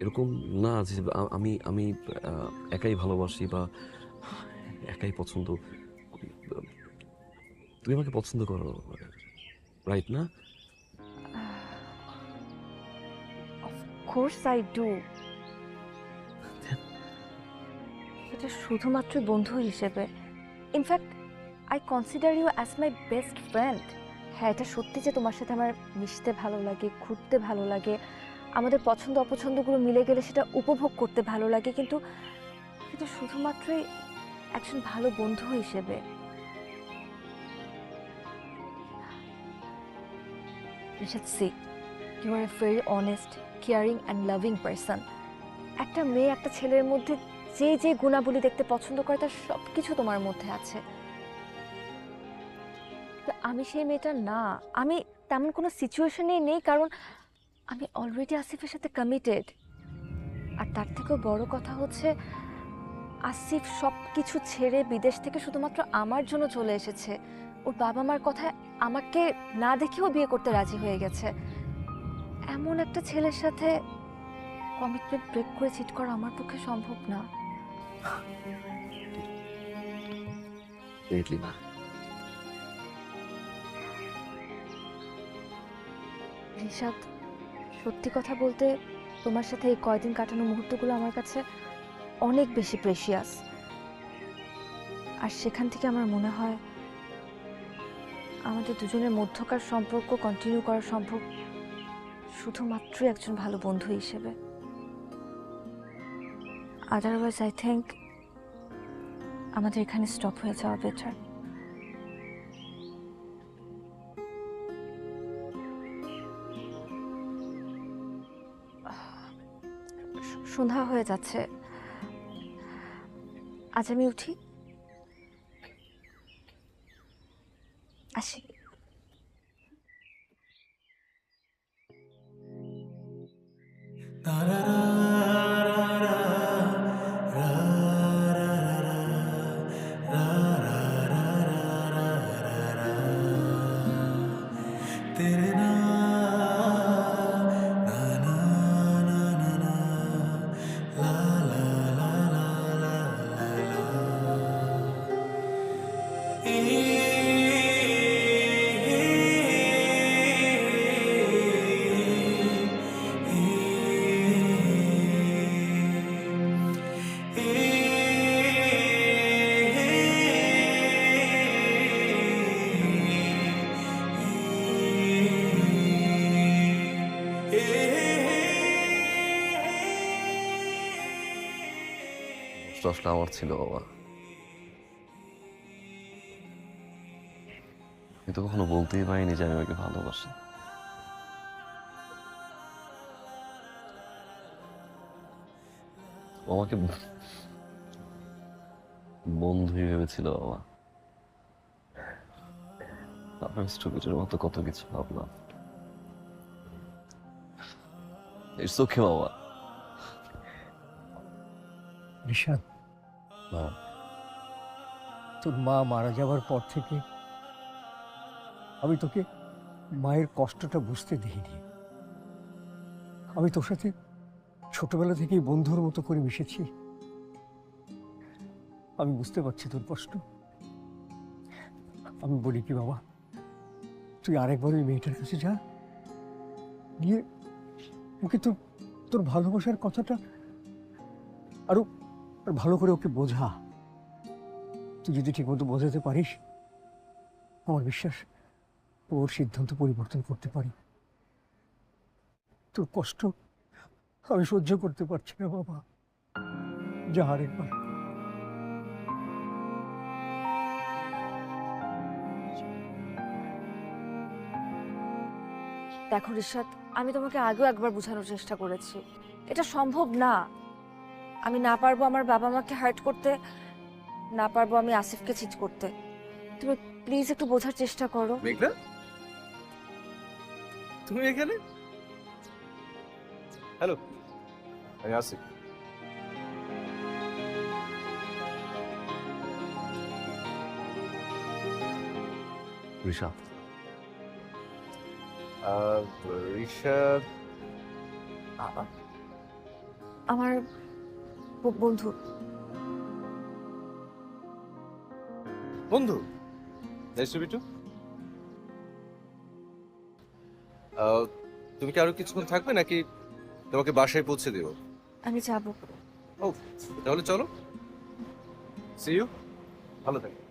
এরকম না যে আমি আমি একাই ভালোবাসি বা একাই পছন্দ তুমি আমাকে পছন্দ করো রাইট না? কোর্স আই ডু এটা শুধুমাত্র বন্ধু হিসেবে। In fact I consider you as my best friend হ্যাঁ এটা সত্যি যে তোমার সাথে আমার মিশতে ভালো লাগে, ঘুরতে ভালো লাগে। আমাদের পছন্দ অপছন্দগুলো মিলে গেলে সেটা উপভোগ করতে ভালো লাগে, কিন্তু এটা শুধুমাত্রই একজন ভালো বন্ধু হিসেবে। You are a very honest caring and loving person একটা মেয়ে, একটা ছেলের মধ্যে যে যে গুণাবলী দেখতে পছন্দ করে, তার সব কিছু তোমার মধ্যে আছে। আমি সেই মেয়েটা না। আমি তেমন কোনো সিচুয়েশনেই নেই, কারণ আমি অলরেডি আসিফের সাথে কমিটেড আর তার থেকেও বড় কথা হচ্ছে আসিফ সব কিছু ছেড়ে বিদেশ থেকে শুধুমাত্র আমার জন্য চলে এসেছে। ওর বাবা মার কথায় আমাকে না দেখেও বিয়ে করতে রাজি হয়ে গেছে। এমন একটা ছেলের সাথে কমিটমেন্ট ব্রেক করে চিট করা আমার পক্ষে সম্ভব না। রিশাদ সত্যি কথা বলতে তোমার সাথে এই কয়দিন কাটানো মুহূর্তগুলো আমার কাছে অনেক বেশি প্রেশিয়াস আর সেখান থেকে আমার মনে হয় আমাদের দুজনের মধ্যকার সম্পর্ক কন্টিনিউ করা সম্ভব শুধুমাত্র একজন ভালো বন্ধু হিসেবে। আদারওয়াইজ আই থিঙ্ক আমাদের এখানে স্টপ হয়ে যাওয়া বেটার সন্ধ্যা হয়ে যাচ্ছে আজ আমি উঠি আসি तेरे ना ला কষ্ট আসলে আমার ছিল বাবা আমি তো কখনো বলতেই পারিনি যে আমি ওকে ভালোবাসি। ও আমাকে বন্ধুই ভেবেছিল বাবা। তারপর স্টুপিটের মতো কত কিছু ভাবলাম। ইটস ওকে বাবা। ঋষাদ বাবা তোর মা মারা যাওয়ার পর থেকে আমি তোকে মায়ের কষ্টটা বুঝতে দিইনি। আমি তোর সাথে ছোটবেলা থেকেই বন্ধুর মতো করে মিশেছি। আমি বুঝতে পারছি তোর কষ্ট। আমি বলি কি, বাবা, তুই আরেকবার ওই মেয়েটার কাছে যা। গিয়ে ওকে তোর তোর ভালোবাসার কথাটা আরও ভালো করে ওকে বোঝা। তুই যদি ঠিকমতো বোঝাতে পারিস, আমার বিশ্বাস ওর সিদ্ধান্ত পরিবর্তন করতে পারি। তোর কষ্ট আমি সহ্য করতে পারছি না বাবা। যা আরেকবার দেখো রিশাদ আমি তোমাকে আগেও একবার বোঝানোর চেষ্টা করেছি। এটা সম্ভব না। আমি না পারব আমার বাবা মাকে হার্ট করতে না পারব আমি আসিফকে চিট করতে। তুমি প্লিজ একটু বোঝার চেষ্টা করো। মেঘনা? তুমি এখানে? হ্যালো আমি আসি ঋষাদ ঋষাদ আমার বন্ধু। বন্ধু নাইস টু তুমি কি আরও কিছুক্ষণ থাকবে নাকি তোমাকে বাসায় পৌঁছে দেবো? আমি যাব। ও তাহলে চলো। সি ইউ ভালো থাকো।